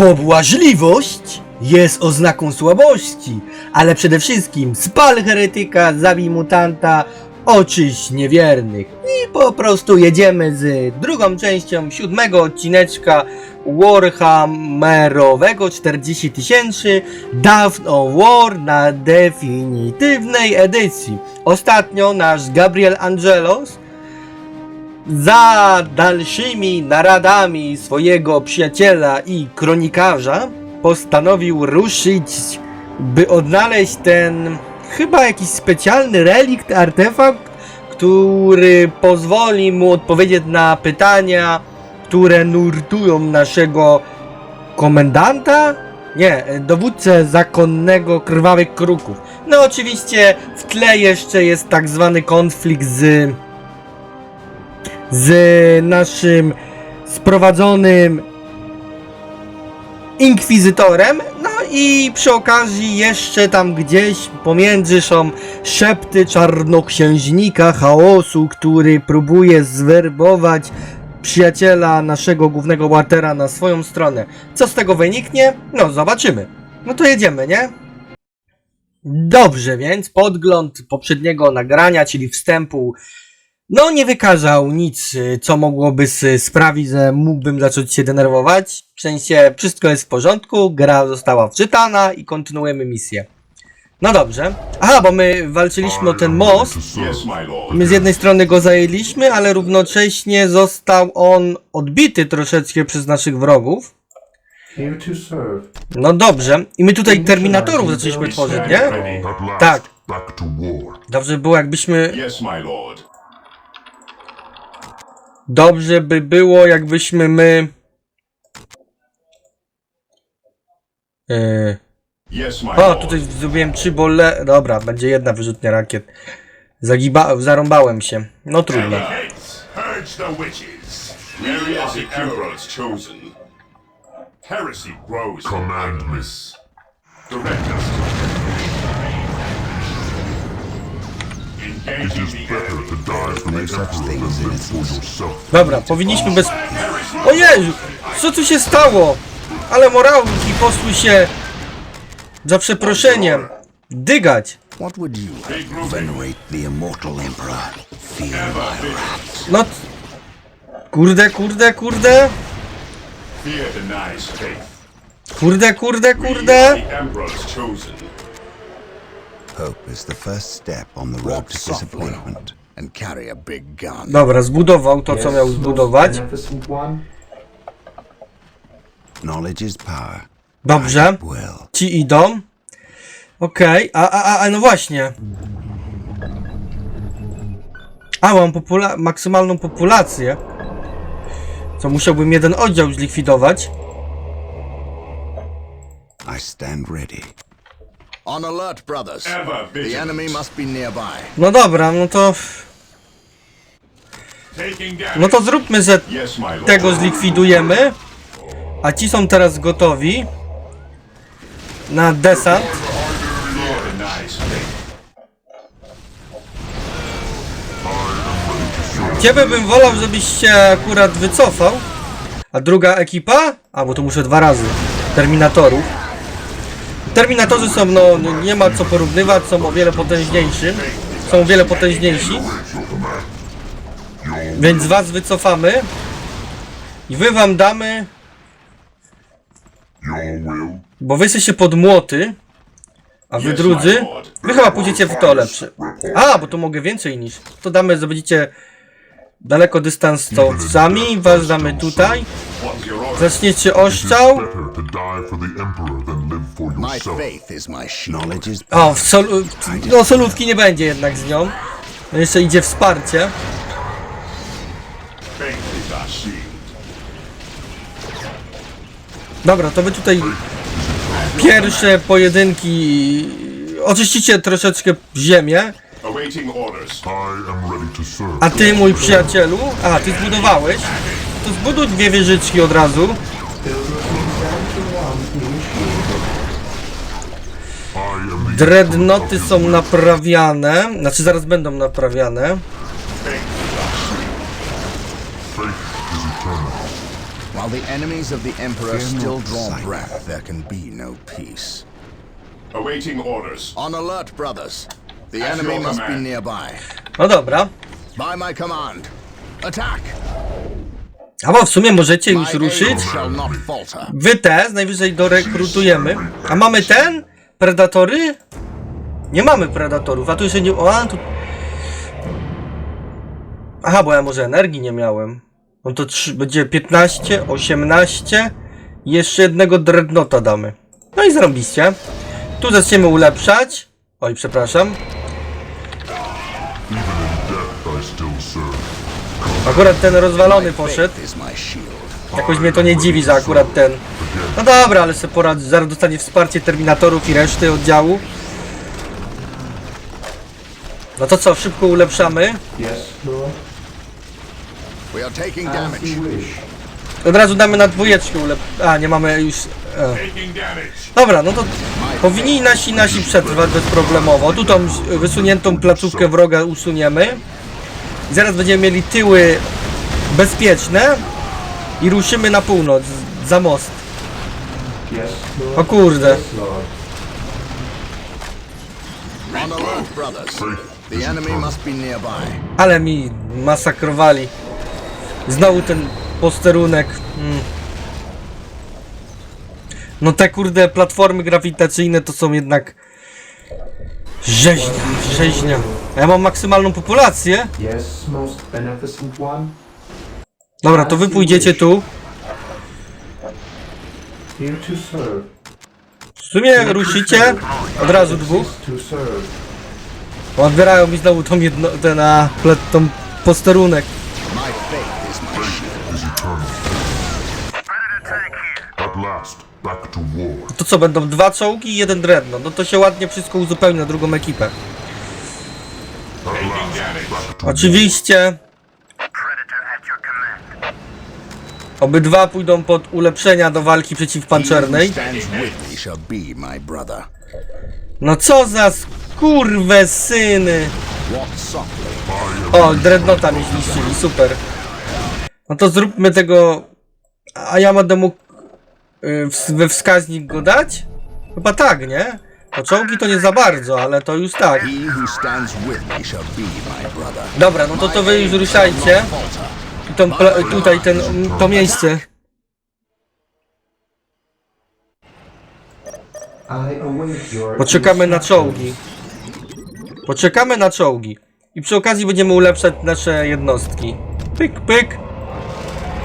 Pobłażliwość jest oznaką słabości, ale przede wszystkim spal heretyka, zabij mutanta, oczyść niewiernych. I po prostu jedziemy z drugą częścią siódmego odcineczka Warhammerowego 40 tysięcy Dawn of War na definitywnej edycji. Ostatnio nasz Gabriel Angelos za dalszymi naradami swojego przyjaciela i kronikarza postanowił ruszyć, by odnaleźć ten chyba jakiś specjalny relikt, artefakt, który pozwoli mu odpowiedzieć na pytania, które nurtują naszego komendanta? Nie, dowódcę zakonnego krwawych kruków. No oczywiście w tle jeszcze jest tak zwany konflikt z z naszym sprowadzonym inkwizytorem. No i przy okazji jeszcze tam gdzieś pomiędzy są szepty czarnoksiężnika chaosu, który próbuje zwerbować przyjaciela naszego głównego bohatera na swoją stronę. Co z tego wyniknie? No zobaczymy. No to jedziemy, nie? Dobrze, więc podgląd poprzedniego nagrania, czyli wstępu no, nie wykazał nic, y, co mogłoby sprawić, że mógłbym zacząć się denerwować. W sensie, wszystko jest w porządku, gra została wczytana i kontynuujemy misję. No dobrze. Aha, bo my walczyliśmy o ten most. My z jednej strony go zajęliśmy, ale równocześnie został on odbity troszeczkę przez naszych wrogów. No dobrze. I my tutaj Terminatorów zaczęliśmy tworzyć, nie? Tak. Dobrze by było, jakbyśmy. Dobrze by było, jakbyśmy my. Yy... O, tutaj zrobiłem trzy bole. Dobra, będzie jedna wyrzutnia rakiet. Zagiba... Zarąbałem się. No trudno. Heresy grows. Command idleness. Direct us. To Dobra, powinniśmy bez. O Jezu! Co tu się stało? Ale morałki posły się. Za przeproszeniem. Dygać. What would you Big grouping. venerate the immortal emperor? Fear Ever vigilant. No. Kurde, kurde, kurde. Fear denies faith. Kurde, kurde, kurde. Hope is the first step on the road to disappointment and carry a big gun. Dobra, zbudował to, co miał zbudować. Knowledge is power. Dobrze. Ci idą. Okej, a, a, a, a, no właśnie. A, mam popula maksymalną populację. Co musiałbym jeden oddział zlikwidować. I stand ready. On alert, brothers. Ever The vigilant. enemy must be nearby. No dobra, no to. Taking damage. No to zróbmy, że Yes, my lord. tego zlikwidujemy. A ci są teraz gotowi. Na desant. Ciebie bym wolał, żebyś się akurat wycofał. A druga ekipa? A, bo to muszę dwa razy. Terminatorów. Terminatorzy są, no, no, nie ma co porównywać, są o wiele potężniejsi. Są o wiele potężniejsi. Więc was wycofamy. I wy wam damy, bo wy jesteście pod młoty. A wy drudzy, wy chyba pójdziecie w to lepsze. A, bo to mogę więcej niż. To damy, że będziecie daleko dystansowcami, was damy tutaj. Zaczniecie oszczał. Is O, w sol no solówki nie będzie jednak z nią. No jeszcze idzie wsparcie. Dobra, to wy tutaj pierwsze pojedynki oczyścicie troszeczkę ziemię. Awaiting orders. I am ready to serve. A ty, mój przyjacielu, a ty zbudowałeś, to zbuduj dwie wieżyczki od razu. Dreadnoty są naprawiane, znaczy zaraz będą naprawiane. While the enemies of the Emperor Fear still draw breath, there can be no peace. Awaiting orders. On alert, brothers. The enemy must be command. nearby. No dobra. By my command. Attack! A bo w sumie możecie My już ruszyć. shall not falter. Wy też najwyżej dorekrutujemy. A mamy ten? Predatory? Nie mamy predatorów, a tu jeszcze nie. O, a tu. Aha, bo ja może energii nie miałem. No to trzy, będzie 15, 18. i Jeszcze jednego dreadnota damy. No i zrobiliście. Tu zaczniemy ulepszać. Oj, przepraszam. Akurat ten rozwalony poszedł. Jakoś mnie to nie dziwi, że akurat ten. No dobra, ale sobie poradzi. Zaraz dostanie wsparcie terminatorów i reszty oddziału. No to co, szybko ulepszamy. Wish. Od razu damy na dwójeczkę ulep... A, nie mamy już... E. Dobra, no to powinni nasi nasi przetrwać bezproblemowo. Tu tą wysuniętą placówkę wroga usuniemy. Zaraz będziemy mieli tyły bezpieczne. I ruszymy na północ, za most. O kurde. Ale mi masakrowali. Znowu ten posterunek. Mm. No te kurde platformy grawitacyjne to są jednak rzeźnia, rzeźnia. A ja mam maksymalną populację. Dobra, to wy pójdziecie tu. W sumie ruszycie. Od razu dwóch. Odbierają mi znowu tą jedno, ten, a, tą posterunek. Co, będą dwa czołgi i jeden dreadnought. No to się ładnie wszystko uzupełni na drugą ekipę. Oczywiście. Obydwa pójdą pod ulepszenia do walki przeciwpancernej. No co za skurwe syny! O, dreadnota mi zniszczyli, super. No to zróbmy tego... A ja będę mógł we wskaźnik go dać? Chyba tak, nie? Po czołgi to nie za bardzo, ale to już tak. Dobra, no to to wy już ruszajcie. I tą tutaj ten, to miejsce. Poczekamy na czołgi. Poczekamy na czołgi. I przy okazji będziemy ulepszać nasze jednostki. Pyk, pyk.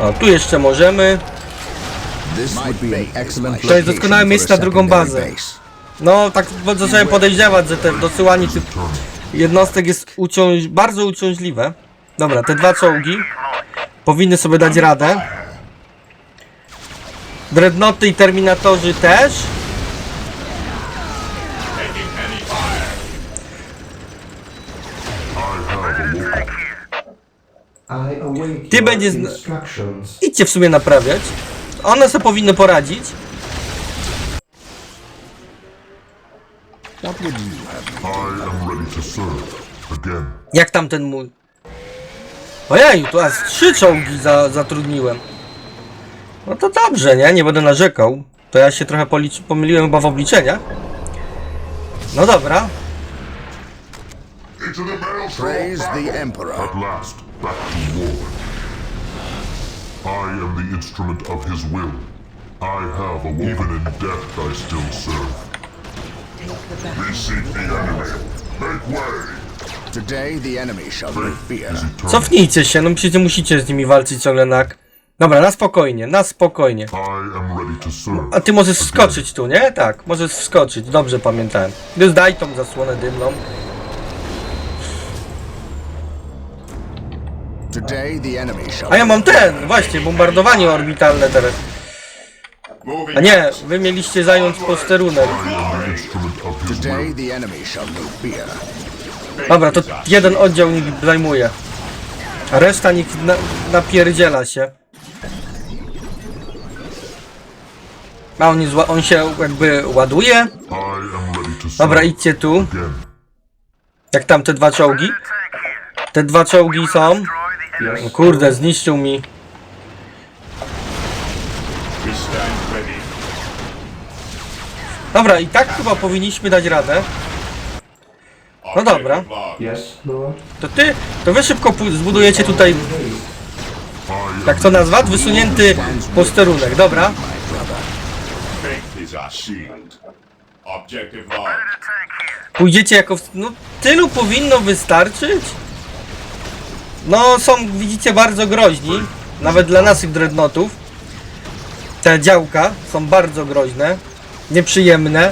O, tu jeszcze możemy. This would be an excellent To jest doskonałe miejsce na drugą bazę. No, tak zacząłem podejrzewać, że te dosyłanie tych jednostek jest uciąż bardzo uciążliwe. Dobra, te dwa czołgi powinny sobie dać radę. Dreadnoty i terminatorzy też. Ty będziesz. Idźcie w sumie naprawiać. One sobie powinny poradzić. Jak tam ten mój? Ojej, tu aż trzy czołgi za, zatrudniłem. No to dobrze, nie? Nie będę narzekał. To ja się trochę policz- pomyliłem chyba w obliczeniach. No dobra. Praise the Emperor. At last, back to war. I am the instrument of his will. I have a even in death I still serve. We seek the enemy. Make way. Today the enemy shall know fear. Cofnijcie się, no przecież nie musicie z nimi walczyć ciągle nak. Dobra, na spokojnie, na spokojnie. I am ready to serve. A ty możesz wskoczyć tu, nie? Tak, możesz wskoczyć, dobrze pamiętałem. Już daj tą zasłonę dymną. A ja mam ten, właśnie, bombardowanie orbitalne teraz. A nie, wy mieliście zająć posterunek. Fear. Dobra, to jeden oddział niech zajmuje. A reszta niech na, napierdziela się. A on, jest, on się jakby ładuje. Dobra, idźcie tu. Jak tam te dwa czołgi? Te dwa czołgi są. Yes, O kurde, zniszczył mi. Stand ready. Dobra, i tak chyba powinniśmy dać radę. No dobra. Yes. To ty, to wy szybko pu- zbudujecie tutaj, jak to nazwać, wysunięty posterunek, dobra? Faith is our shield. Objective marked. Pójdziecie jako, w- no tylu powinno wystarczyć? No, są, widzicie, bardzo groźni, nawet dla naszych dreadnotów. Te działka są bardzo groźne, nieprzyjemne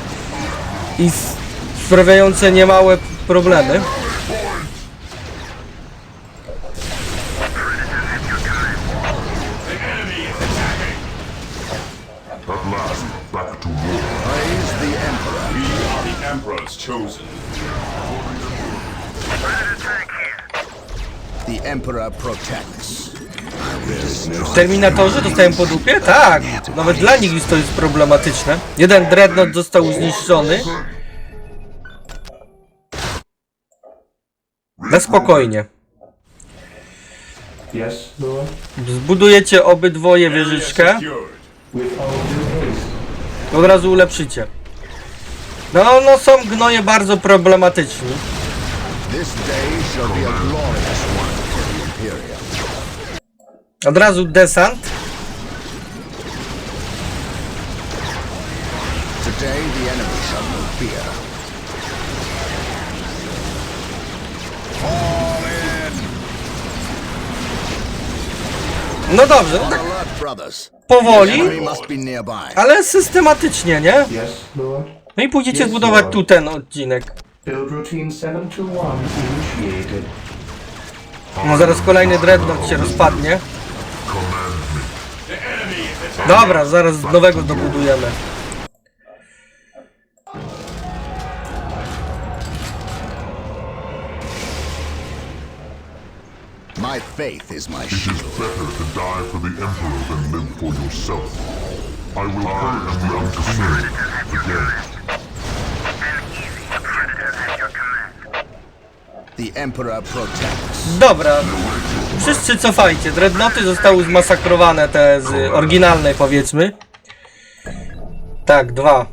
i sprawiające niemałe problemy. Terminatorzy dostają po dupie? Tak, nawet dla nich już to jest problematyczne. Jeden dreadnought został zniszczony. Na spokojnie. Zbudujecie obydwoje wieżyczkę. Od razu ulepszycie. No, no są gnoje bardzo problematyczni. This day shall be a glorious Od razu desant. Today the enemy shall know fear. No dobrze, no tak powoli, ale systematycznie, nie? No i pójdziecie zbudować tu ten odcinek. Build routine 721 initiated. No zaraz kolejny dreadnought się rozpadnie. Dobra, zaraz nowego dobudujemy. My faith is my It is shield. better to die for the Emperor than live for yourself. I will purge the unclean again. The Emperor protects. Dobra, wszyscy cofajcie. Dreadnoty zostały zmasakrowane, te z oryginalnej powiedzmy. Tak, dwa.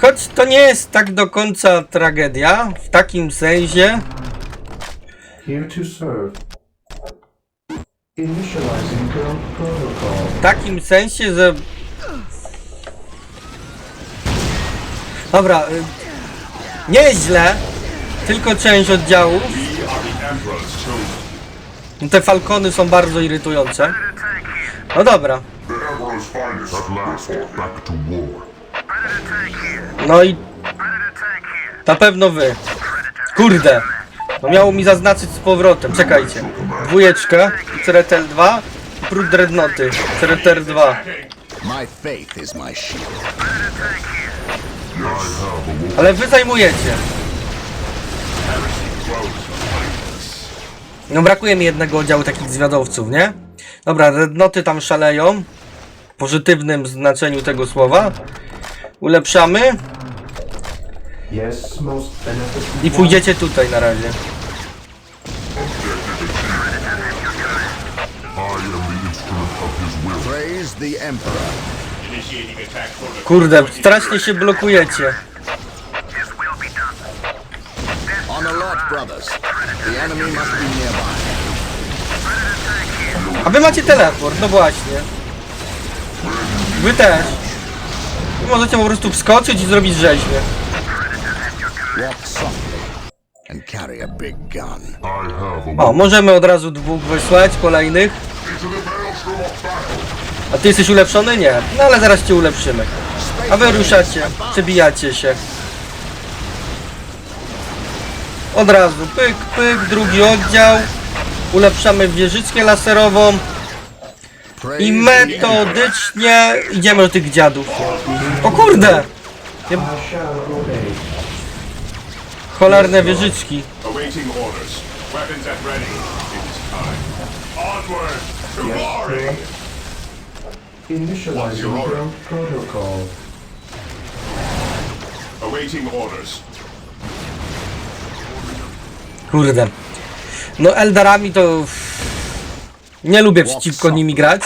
Choć to nie jest tak do końca tragedia, w takim sensie, w takim sensie, że... Dobra, nieźle, tylko część oddziałów. No Te falkony są bardzo irytujące. No dobra, no i na pewno wy. Kurde, no miało mi zaznaczyć z powrotem, czekajcie. Dwójeczka, Ceretel 2 i Prut Dreadnoty, Cereter 2. My faith is my shield. Ale wy zajmujecie. No brakuje mi jednego oddziału takich zwiadowców, nie? Dobra, rednoty tam szaleją. W pozytywnym znaczeniu tego słowa. Ulepszamy i pójdziecie tutaj na razie. Praise the Emperor. Kurde, strasznie się blokujecie. A wy macie teleport, no właśnie. Wy też. Wy możecie po prostu wskoczyć i zrobić a O, możemy od razu dwóch wysłać, kolejnych. Into the maelstrom of battle. A ty jesteś ulepszony? Nie. No ale zaraz cię ulepszymy. A wy ruszacie, przebijacie się. Od razu, pyk, pyk, drugi oddział. Ulepszamy wieżyczkę laserową i metodycznie idziemy do tych dziadów. O kurde! Obey. Cholerne wieżyczki. Weapons at ready. It is time. Onward to glory. Initializing build protocol. Awaiting orders. Kurde. No Eldarami to Nie lubię przeciwko nimi grać.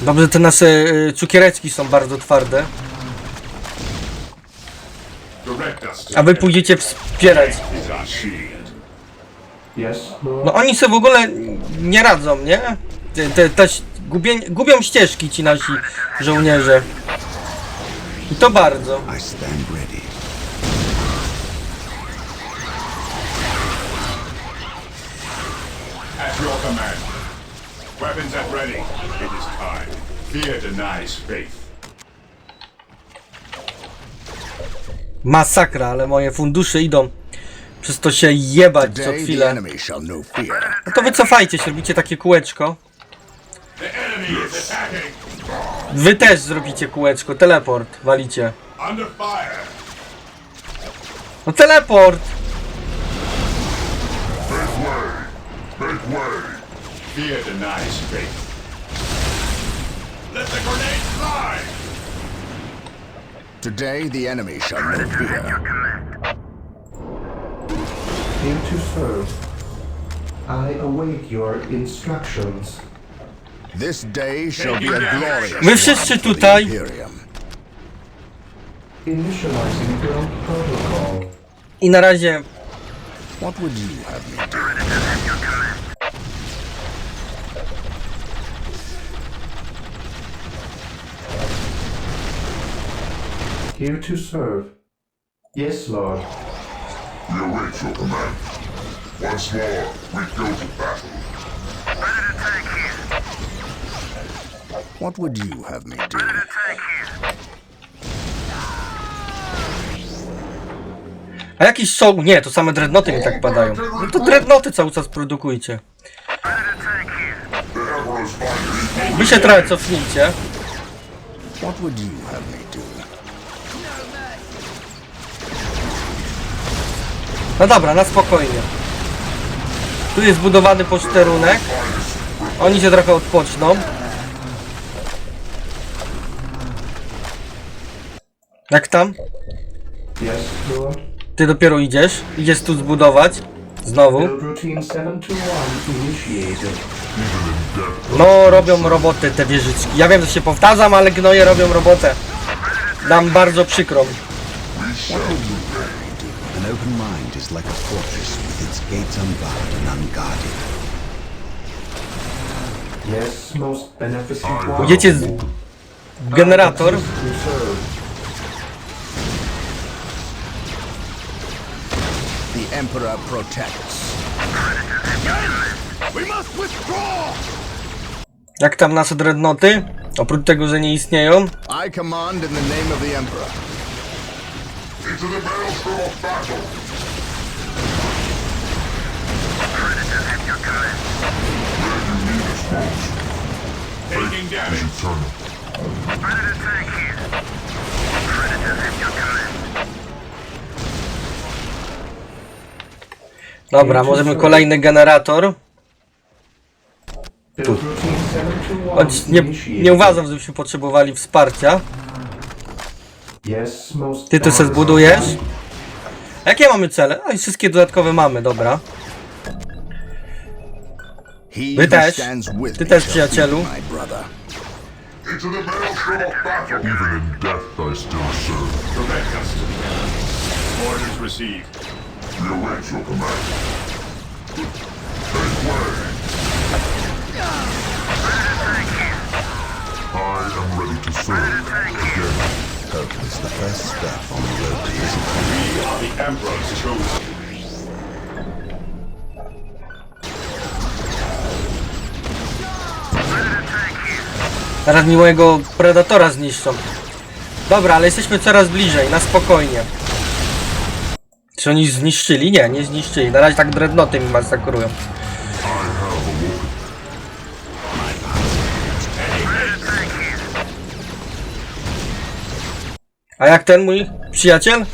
Dobrze, te nasze y, cukiereczki są bardzo twarde. A wy pójdziecie wspierać. Lord. No oni sobie w ogóle nie radzą, nie? Te, te, te gubię, gubią ścieżki ci nasi żołnierze. I to bardzo. I stand ready. At your command. Weapons at ready. It is time. Fear denies faith. Masakra, ale moje fundusze idą. Przez to się jebać co chwilę. fear. No to wycofajcie się, robicie takie kółeczko. Wy też zrobicie kółeczko, teleport, walicie. Under fire. No teleport! Fear denies faith. Let the grenade fly. Today the enemy shall know fear. Here to serve. I await your instructions. This day shall be a glorious My one wszyscy tutaj. Initializing build protocol. I na razie What would you have me do? Here to serve. Yes, Lord. We await your command. Once more, we go to battle. What would you have me do? A jakiś show? Nie, to same dreadnoty mi tak padają. No to dreadnoty cały czas produkujcie. Wy się trochę cofnijcie. What would you have me do? No dobra, na spokojnie. Tu jest zbudowany posterunek. Oni się trochę odpoczną. Jak tam? Yes, Lord. Ty dopiero idziesz. Idziesz tu zbudować. Znowu. Build routine 721 initiated. No, robią robotę te wieżyczki. Ja wiem, że się powtarzam, ale gnoje robią robotę. Nam bardzo przykrą. An open mind is like a fortress with its gates unbarred and unguarded. Yes, most beneficent one. Pójdziecie z... generator. To The Emperor protects. We must withdraw. Jak tam nasze dreadnoty? Oprócz tego, że nie istnieją. I command in the name of the Emperor. Into the maelstrom of battle! Taking damage. Eternal. Dobra, możemy kolejny generator. 721 Choć nie, nie uważam, żebyśmy potrzebowali wsparcia. Ty to se zbudujesz? Jakie mamy cele? A i wszystkie dodatkowe mamy, dobra. Wy też. Ty też, przyjacielu. Even in death I still serve. Orders received. We await your command. Make way! I am ready to serve. Again. Hope is the first step on the road to discipline. We are the Emperor's chosen. Teraz mi mojego predatora zniszczą. Dobra, ale jesteśmy coraz bliżej, na spokojnie. Czy oni zniszczyli? Nie, nie zniszczyli. Na razie tak dreadnoty mi masakrują. A jak ten mój przyjaciel?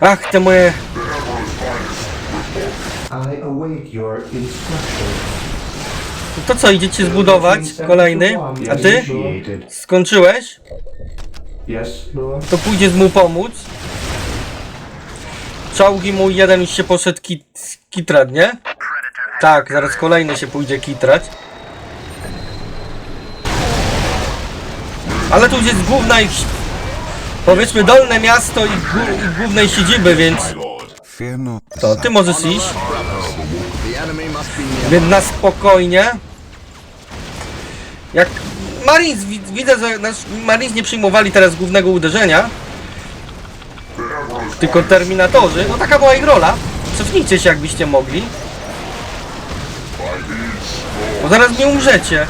Ach, te moje... I await your instructions. To co, idziecie zbudować? Kolejny? A ty? Skończyłeś? To pójdzie mu pomóc. Czołgi mu jeden już się poszedł kit, kitrać, nie? Tak, zaraz kolejny się pójdzie kitrać. Ale tu już jest główna ich... Powiedzmy dolne miasto i, i głównej siedziby, więc... To ty możesz iść, więc na spokojnie. Jak Marines, wi- widzę, że nasz Marines nie przyjmowali teraz głównego uderzenia. Tylko Terminatorzy. No taka była ich rola. Cofnijcie się jakbyście mogli. Bo zaraz nie umrzecie.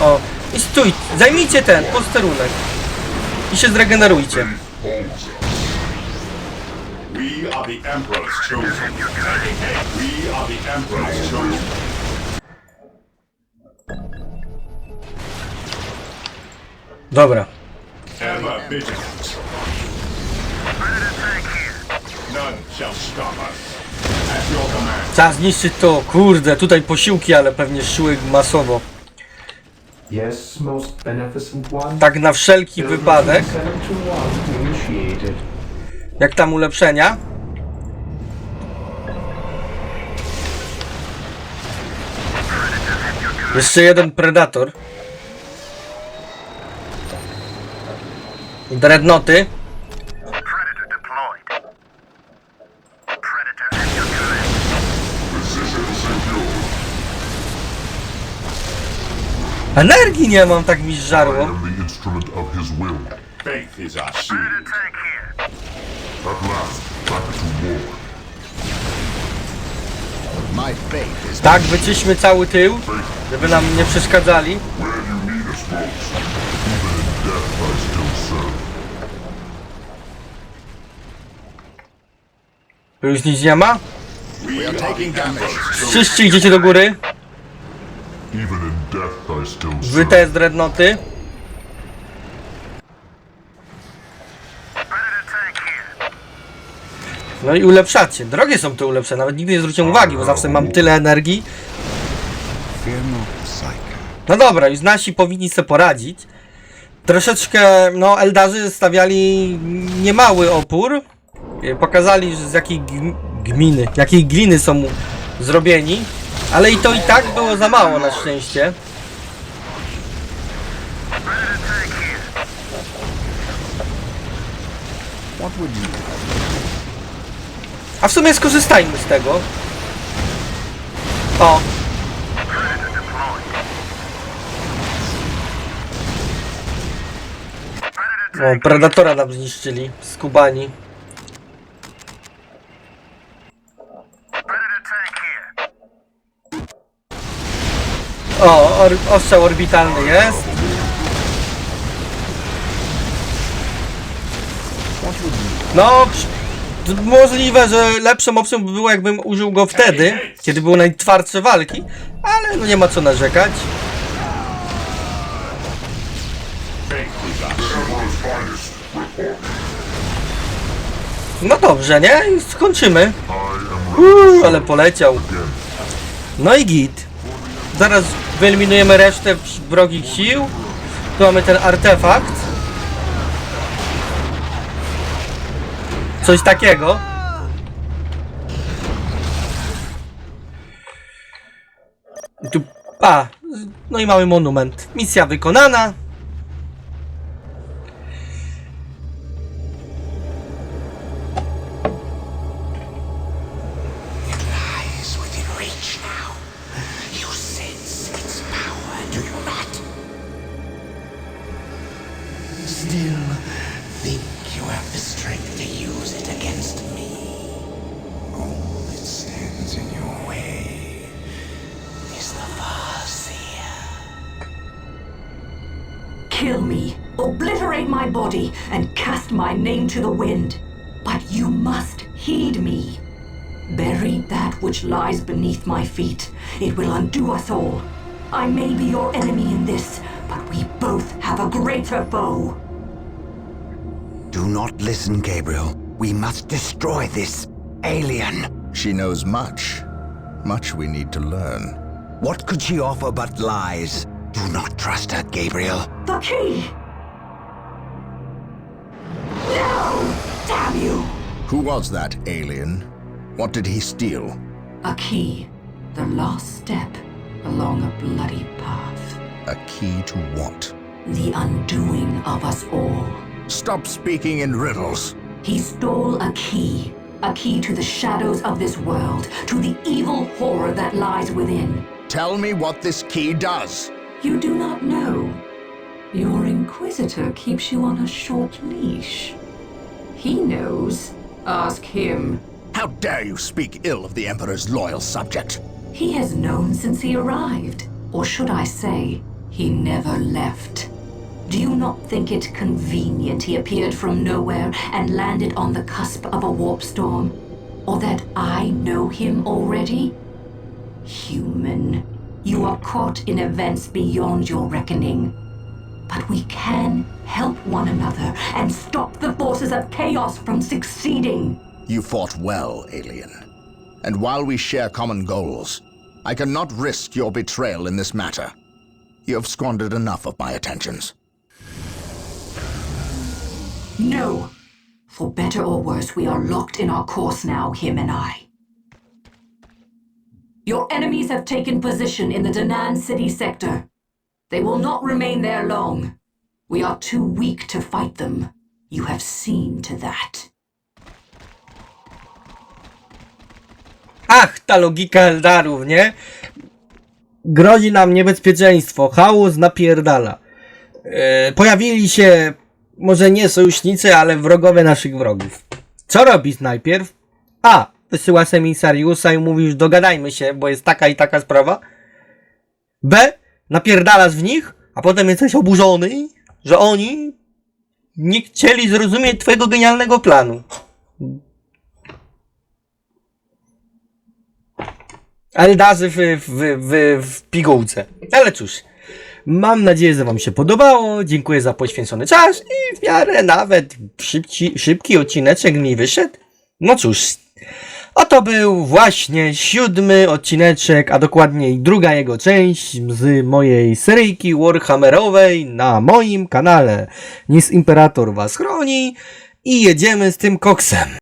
O. I stój, zajmijcie ten posterunek. I się zregenerujcie. We are the Emperor's chosen. We are the Emperor's chosen. Dobra. Ever vigilant. None shall stop us. At your command. Trzeba zniszczyć to. Kurde, tutaj posiłki, ale pewnie szły masowo. Yes, most beneficent one. Tak na wszelki wypadek. 7 to 1 initiated. Jak tam ulepszenia? Jeszcze jeden Predator. Dreadnoty. Predator deployed. Predator at your command. Energii nie mam, tak mi I żarło. am the instrument of his will. Faith is our shield. tank here. At last, back to war. My faith is Tak, wyczyśmy cały tył, żeby nam nie przeszkadzali. Where you need us most. Tu już nic nie ma. Wszyscy idziecie do góry. Wy serve. te Dreadnoty. No i ulepszacie. Drogie są te ulepszenia, nawet nigdy nie zwróciłem uwagi, bo zawsze mam tyle energii. No dobra, już nasi powinni sobie poradzić. Troszeczkę, no, Eldarzy stawiali niemały opór. E, Pokazali, z jakiej gm- gminy, jakiej gliny są zrobieni. Ale i to i tak było za mało na szczęście. A w sumie skorzystajmy z tego. O, o Predatora nam zniszczyli, skubani. Predator tank here. O, or, ostrzał orbitalny jest. No, możliwe, że lepszą opcją by było, jakbym użył go wtedy, kiedy były najtwardsze walki, ale no nie ma co narzekać. No dobrze, nie? Skończymy. Uuu, ale poleciał. No i git. Zaraz wyeliminujemy resztę wrogich sił. Tu mamy ten artefakt. Coś takiego. Tu. A, no i mamy monument. Misja wykonana. Body, and cast my name to the wind. But you must heed me. Bury that which lies beneath my feet. It will undo us all. I may be your enemy in this, but we both have a greater foe. Do not listen, Gabriel. We must destroy this alien. She knows much. Much we need to learn. What could she offer but lies? Do not trust her, Gabriel. The key! You. Who was that alien? What did he steal? A key. The last step along a bloody path. A key to what? The undoing of us all. Stop speaking in riddles. He stole a key. A key to the shadows of this world, to the evil horror that lies within. Tell me what this key does. You do not know. Your Inquisitor keeps you on a short leash. He knows. Ask him. How dare you speak ill of the Emperor's loyal subject? He has known since he arrived. Or should I say, he never left. Do you not think it convenient he appeared from nowhere and landed on the cusp of a warp storm? Or that I know him already? Human, you are caught in events beyond your reckoning. But we can help one another and stop the forces of chaos from succeeding. You fought well, alien. And while we share common goals, I cannot risk your betrayal in this matter. You have squandered enough of my attentions. No. For better or worse, we are locked in our course now, him and I. Your enemies have taken position in the Danan City sector. They will not remain there long. We are too weak to fight them. You have seen to that. Ach, ta logika Eldarów, nie? Grozi nam niebezpieczeństwo, chaos napierdala. E, pojawili się może nie sojusznicy, ale wrogowie naszych wrogów. Co robić najpierw? A. Wysyła semisariusza i mówisz dogadajmy się, bo jest taka i taka sprawa. B. Napierdalasz w nich, a potem jesteś oburzony, że oni nie chcieli zrozumieć twojego genialnego planu. Eldarzy w, w, w, w pigułce. Ale cóż, mam nadzieję, że Wam się podobało. Dziękuję za poświęcony czas i w miarę nawet szybci, szybki odcineczek mi wyszedł. No cóż, oto był właśnie siódmy odcineczek, a dokładniej druga jego część z mojej seryjki Warhammerowej na moim kanale. Nis Imperator Was chroni i jedziemy z tym koksem.